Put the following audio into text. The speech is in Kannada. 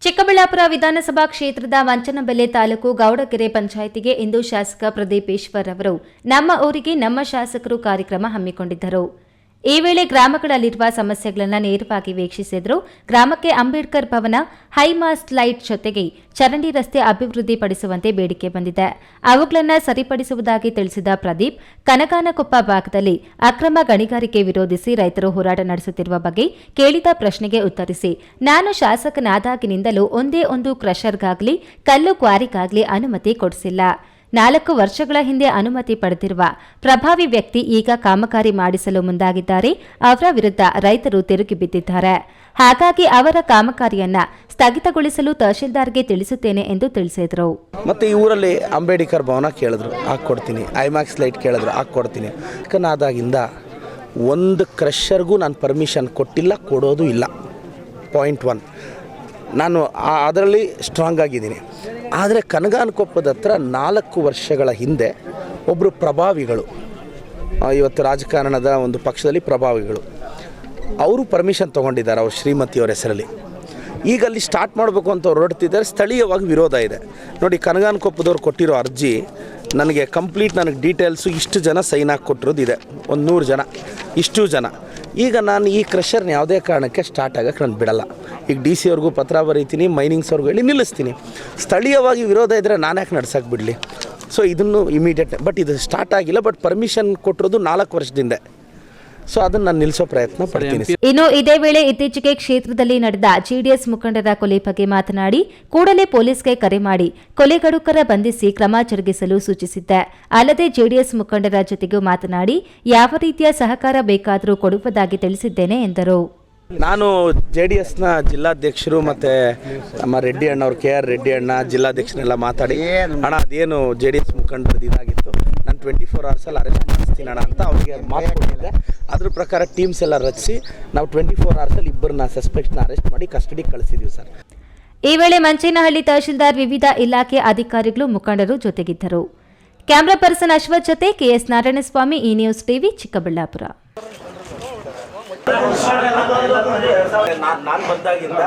ಚಿಕ್ಕಬಳ್ಳಾಪುರ ವಿಧಾನಸಭಾ ಕ್ಷೇತ್ರದ ವಂಚನಬೆಲೆ ತಾಲೂಕು ಗೌಡಕೆರೆ ಪಂಚಾಯಿತಿಗೆ ಇಂದು ಶಾಸಕ ಪ್ರದೀಪೇಶ್ವರ್ ಅವರು ನಮ್ಮ ಊರಿಗೆ ನಮ್ಮ ಶಾಸಕರು ಕಾರ್ಯಕ್ರಮ ಹಮ್ಮಿಕೊಂಡಿದ್ದರು. ಈ ವೇಳೆ ಗ್ರಾಮಗಳಲ್ಲಿರುವ ಸಮಸ್ಯೆಗಳನ್ನು ನೇರವಾಗಿ ವೀಕ್ಷಿಸಿದರು. ಗ್ರಾಮಕ್ಕೆ ಅಂಬೇಡ್ಕರ್ ಭವನ ಹೈಮಾಸ್ಟ್ ಲೈಟ್ ಜೊತೆಗೆ ಚರಂಡಿ ರಸ್ತೆ ಅಭಿವೃದ್ಧಿಪಡಿಸುವಂತೆ ಬೇಡಿಕೆ ಬಂದಿದೆ. ಅವುಗಳನ್ನು ಸರಿಪಡಿಸುವುದಾಗಿ ತಿಳಿಸಿದ ಪ್ರದೀಪ್ ಕನಕಾನಕೊಪ್ಪ ಭಾಗದಲ್ಲಿ ಅಕ್ರಮ ಗಣಿಗಾರಿಕೆ ವಿರೋಧಿಸಿ ರೈತರು ಹೋರಾಟ ನಡೆಸುತ್ತಿರುವ ಬಗ್ಗೆ ಕೇಳಿದ ಪ್ರಶ್ನೆಗೆ ಉತ್ತರಿಸಿ, ನಾನು ಶಾಸಕನಾದಾಗಿನಿಂದಲೂ ಒಂದೇ ಒಂದು ಕ್ರಷರ್ಗಾಗ್ಲಿ, ಕಲ್ಲು ಕ್ವಾರಿಗಾಗಲಿ ಅನುಮತಿ ಕೊಡಿಸಿಲ್ಲ. ನಾಲ್ಕು ವರ್ಷಗಳ ಹಿಂದೆ ಅನುಮತಿ ಪಡೆದಿರುವ ಪ್ರಭಾವಿ ವ್ಯಕ್ತಿ ಈಗ ಕಾಮಗಾರಿ ಮಾಡಿಸಲು ಮುಂದಾಗಿದ್ದಾರೆ. ಅವರ ವಿರುದ್ಧ ರೈತರು ತಿರುಗಿ ಬಿದ್ದಿದ್ದಾರೆ. ಹಾಗಾಗಿ ಅವರ ಕಾಮಗಾರಿಯನ್ನ ಸ್ಥಗಿತಗೊಳಿಸಲು ತಹಶೀಲ್ದಾರ್ಗೆ ತಿಳಿಸುತ್ತೇನೆ ಎಂದು ತಿಳಿಸಿದರು. ಮತ್ತೆ ಈ ಊರಲ್ಲಿ ಅಂಬೇಡ್ಕರ್ ಭವನ ಕೇಳಿದ್ರು ಹಾಕ್ಕೊಡ್ತೀನಿ ಐಮ್ಯಾಕ್ಸ್ ಲೈಟ್ ಕೇಳಿದ್ರು ಹಾಕ್ಕೊಡ್ತೀನಿ ಅದಾಗಿಂದ ಒಂದು ಕ್ರಷರ್ಗೂ ನಾನು ಪರ್ಮಿಷನ್ ಕೊಟ್ಟಿಲ್ಲ, ಕೊಡೋದು ಇಲ್ಲ. ಪಾಯಿಂಟ್ ಒನ್ ನಾನು ಅದರಲ್ಲಿ ಸ್ಟ್ರಾಂಗ್ ಆಗಿದ್ದೀನಿ. ಆದರೆ ಕನಗಾನಕೊಪ್ಪದ ಹತ್ರ ನಾಲ್ಕು ವರ್ಷಗಳ ಹಿಂದೆ ಒಬ್ಬರು ಪ್ರಭಾವಿಗಳು ಇವತ್ತು ರಾಜಕಾರಣದ ಒಂದು ಪಕ್ಷದಲ್ಲಿ ಪ್ರಭಾವಿಗಳು. ಅವರು ಪರ್ಮಿಷನ್ ತೊಗೊಂಡಿದ್ದಾರೆ ಅವ್ರ ಶ್ರೀಮತಿಯವರ ಹೆಸರಲ್ಲಿ. ಈಗ ಅಲ್ಲಿ ಸ್ಟಾರ್ಟ್ ಮಾಡಬೇಕು ಅಂತ ಅವ್ರು ಹೊರಡ್ತಿದ್ದಾರೆ, ಸ್ಥಳೀಯವಾಗಿ ವಿರೋಧ ಇದೆ. ನೋಡಿ ಕನಗಾನಕೊಪ್ಪದವ್ರು ಕೊಟ್ಟಿರೋ ಅರ್ಜಿ, ನನಗೆ ಕಂಪ್ಲೀಟ್ ನನಗೆ ಡೀಟೇಲ್ಸು ಇಷ್ಟು ಜನ ಸೈನ್ ಹಾಕಿ ಕೊಟ್ಟಿರೋದು ಇದೆ. ಒಂದು ನೂರು ಜನ, ಇಷ್ಟು ಜನ. ಈಗ ನಾನು ಈ ಕ್ರಷರ್ನ ಯಾವುದೇ ಕಾರಣಕ್ಕೆ ಸ್ಟಾರ್ಟ್ ಆಗೋಕ್ಕೆ ನಾನು ಬಿಡಲ್ಲ. ಈಗ ಡಿ ಸಿ ಅವ್ರಿಗೂ ಪತ್ರ ಬರೀತೀನಿ ಮೈನಿಂಗ್ಸ್ ಅವ್ರಿಗೂ ಹೇಳಿ ನಿಲ್ಲಿಸ್ತೀನಿ. ಸ್ಥಳೀಯವಾಗಿ ವಿರೋಧ ಇದ್ದರೆ ನಾನು ಯಾಕೆ ನಡ್ಸೋಕ್ಕೆ ಬಿಡಲಿ? ಸೊ ಇದನ್ನು ಇಮಿಡಿಯೇಟ್ ಬಟ್ ಇದು ಸ್ಟಾರ್ಟ್ ಆಗಿಲ್ಲ ಬಟ್ ಪರ್ಮಿಷನ್ ಕೊಟ್ಟಿರೋದು ನಾಲ್ಕು ವರ್ಷದಿಂದ. ಸೊ ಅದನ್ನ ನಾನು ನಿಲ್ಲಿಸೋ ಪ್ರಯತ್ನ ಪಡ್ತೀನಿ ಇನ್ನು ಇದೇ ವೇಳೆ ಇತ್ತೀಚೆಗೆ ಕ್ಷೇತ್ರದಲ್ಲಿ ನಡೆದ ಜೆಡಿಎಸ್ ಮುಖಂಡರ ಕೊಲೆ ಬಗ್ಗೆ ಮಾತನಾಡಿ ಕೂಡಲೇ ಪೊಲೀಸ್ಗೆ ಕರೆ ಮಾಡಿ ಕೊಲೆಗಡುಕರ ಬಂಧಿಸಿ ಕ್ರಮ ಜರುಗಿಸಲು ಸೂಚಿಸಿದ್ದೆ. ಅಲ್ಲದೆ ಜೆಡಿಎಸ್ ಮುಖಂಡರ ಜೊತೆಗೂ ಮಾತನಾಡಿ ಯಾವ ರೀತಿಯ ಸಹಕಾರ ಬೇಕಾದರೂ ಕೊಡುವುದಾಗಿ ತಿಳಿಸಿದ್ದೇನೆ ಎಂದರು. ನಾನು ಜೆ ಡಿ ಎಸ್ನ ಜಿಲ್ಲಾಧ್ಯಕ್ಷರು ಮತ್ತು ನಮ್ಮ ರೆಡ್ಡಿ ಅಣ್ಣವ್ರು ಕೆ ಆರ್ ರೆಡ್ಡಿ ಅಣ್ಣ ಜಿಲ್ಲಾಧ್ಯಕ್ಷರೆಲ್ಲ ಮಾತಾಡಿ ಅಣ್ಣ ಅದೇನು ಜೆ ಡಿ ಎಸ್ ಮುಖಂಡರದ್ದು ಇದಾಗಿತ್ತು? ಟ್ವೆಂಟಿ ಫೋರ್ ಅವರ್ಸಲ್ಲಿ ಅರೆಸ್ಟ್ ಮಾಡಿಸ್ತೀನಿ ಅಣ್ಣ ಅಂತ ಅವರಿಗೆ ಮಾತು ಕೊಟ್ಟಿದ್ದೆ ಅದ್ರ ಪ್ರಕಾರ ಟೀಮ್ಸ್ ಎಲ್ಲ ರಚಿಸಿ ನಾವು ಟ್ವೆಂಟಿ ಫೋರ್ ಅವರ್ಸಲ್ಲಿ ಇಬ್ಬರನ್ನ ಸಸ್ಪೆಕ್ಟ್ನ ಅರೆಸ್ಟ್ ಮಾಡಿ ಕಸ್ಟಡಿಗೆ ಕಳಿಸಿದ್ದೀವಿ ಸರ್ ಈ ವೇಳೆ ಮಂಚೇನಹಳ್ಳಿ ತಹಶೀಲ್ದಾರ್ ವಿವಿಧ ಇಲಾಖೆ ಅಧಿಕಾರಿಗಳು ಮುಖಂಡರು ಜೊತೆಗಿದ್ದರು. ಕ್ಯಾಮರಾ ಪರ್ಸನ್ ಅಶ್ವಥ್ ಜೊತೆ ಕೆಎಸ್ ನಾರಾಯಣಸ್ವಾಮಿ ಈ ನ್ಯೂಸ್ ಟಿವಿ ಚಿಕ್ಕಬಳ್ಳಾಪುರ. ನಾನು ಬಂದಾಗಿಂದ